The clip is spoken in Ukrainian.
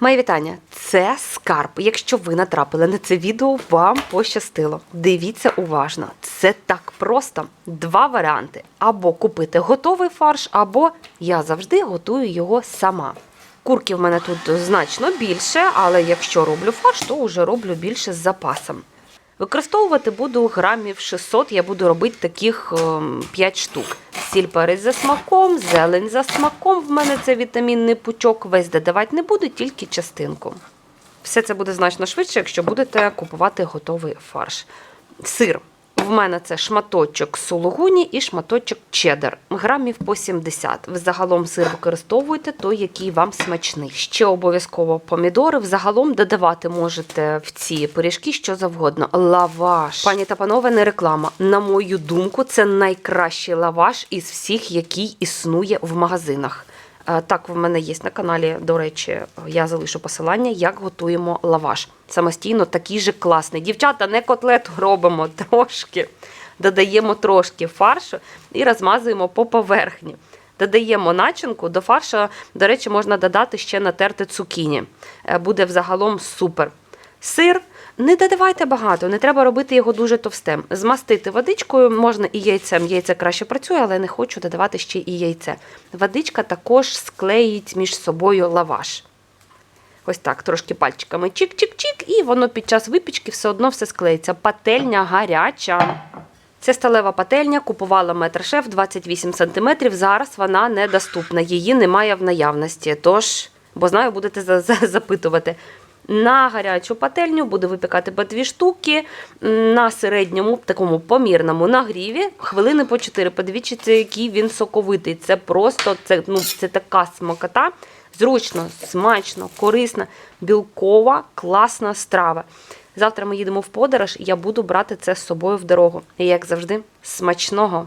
Моє вітання. Це скарб. Якщо ви натрапили на це відео, вам пощастило. Дивіться уважно. Це так просто. Два варіанти: або купити готовий фарш, або я завжди готую його сама. Курки в мене тут значно більше, але якщо роблю фарш, то вже роблю більше з запасом. Використовувати буду грамів 600, я буду робити таких 5 штук. Сіль перець за смаком, зелень за смаком. В мене це вітамінний пучок. Весь додавати не буду, тільки частинку. Все це буде значно швидше, якщо будете купувати готовий фарш. Сир. В мене це шматочок сулугуні і шматочок чеддер. Грамів по 70. Ви загалом сир використовуєте той, який вам смачний. Ще обов'язково помідори. Взагалом додавати можете в ці пиріжки що завгодно. Лаваш. Пані та панове, не реклама. На мою думку, це найкращий лаваш із всіх, який існує в магазинах. Е, Так, в мене є на каналі, до речі, я залишу посилання, як готуємо лаваш. Самостійно такий же класний. Дівчата, не котлету робимо трошки. Додаємо трошки фаршу і розмазуємо по поверхні. Додаємо начинку, до фаршу, до речі, можна додати ще натерти цукіні. Е, Буде взагалом супер. Сир. Не додавайте багато, не треба робити його дуже товстим. Змастити водичкою можна і яйцем. Яйце краще працює, але не хочу додавати ще і яйце. Водичка також склеїть між собою лаваш. Ось так, трошки пальчиками чик-чик-чик, і воно під час випічки все одно все склеїться. Пательня гаряча. Це сталева пательня, купувала метр-шеф 28 см. Зараз вона недоступна, її немає в наявності. Тож, бо знаю, будете за- за- запитувати. На гарячу пательню буду випікати по дві штуки на середньому такому помірному нагріві. Хвилини по 4. Подивіться, який він соковитий. Це просто це, ну, це така смакота. Зручно, смачно, корисна, білкова, класна страва. Завтра ми їдемо в подорож, і я буду брати це з собою в дорогу. І як завжди, смачного!